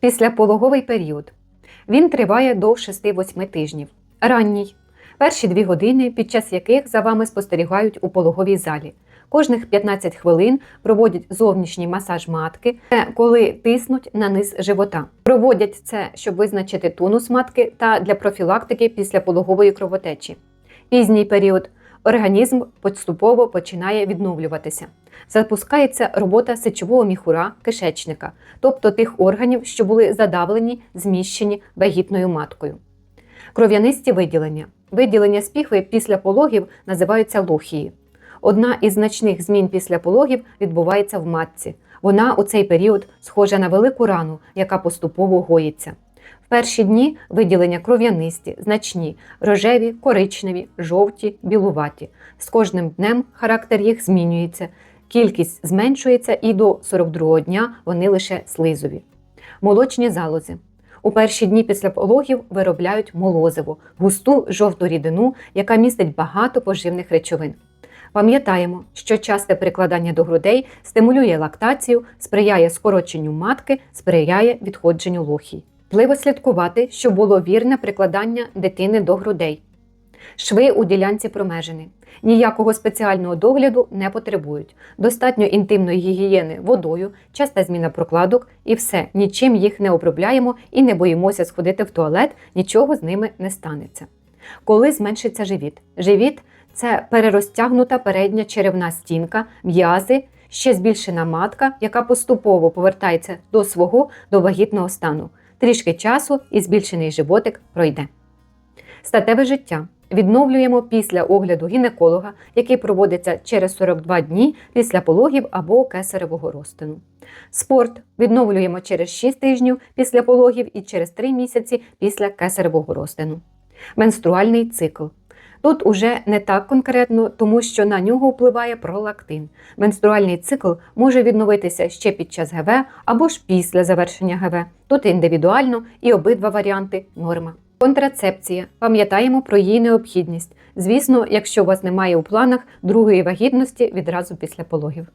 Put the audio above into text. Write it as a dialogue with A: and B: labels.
A: Післяпологовий період. Він триває до 6-8 тижнів. Ранній перші дві години, під час яких за вами спостерігають у пологовій залі. Кожних 15 хвилин проводять зовнішній масаж матки, коли тиснуть на низ живота. Проводять це, щоб визначити тонус матки та для профілактики післяпологової кровотечі. Пізній період організм поступово починає відновлюватися. Запускається робота сечового міхура кишечника, тобто тих органів, що були задавлені, зміщені вагітною маткою. Кров'янисті виділення. Виділення з піхви після пологів називаються лохії. Одна із значних змін після пологів відбувається в матці. Вона у цей період схожа на велику рану, яка поступово гоїться. В перші дні виділення кров'янисті, значні, рожеві, коричневі, жовті, білуваті. З кожним днем характер їх змінюється, кількість зменшується і до 42-го дня вони лише слизові. Молочні залози. У перші дні після пологів виробляють молозиво, густу жовту рідину, яка містить багато поживних речовин. Пам'ятаємо, що часте прикладання до грудей стимулює лактацію, сприяє скороченню матки, сприяє відходженню лохій. Важливо слідкувати, щоб було вірне прикладання дитини до грудей. Шви у ділянці промежини. Ніякого спеціального догляду не потребують. Достатньо інтимної гігієни водою, часта зміна прокладок і все. Нічим їх не обробляємо і не боїмося сходити в туалет, нічого з ними не станеться. Коли зменшиться живіт? Живіт це перерозтягнута передня черевна стінка, м'язи, ще збільшена матка, яка поступово повертається до свого довагітного стану. Трішки часу і збільшений животик пройде. Статеве життя відновлюємо після огляду гінеколога, який проводиться через 42 дні після пологів або кесаревого розтину. Спорт відновлюємо через 6 тижнів після пологів і через 3 місяці після кесаревого розтину. Менструальний цикл. Тут уже не так конкретно, тому що на нього впливає пролактин. Менструальний цикл може відновитися ще під час ГВ або ж після завершення ГВ. Тут індивідуально і обидва варіанти норма. Контрацепція. Пам'ятаємо про її необхідність. Звісно, якщо у вас немає у планах другої вагітності відразу після пологів.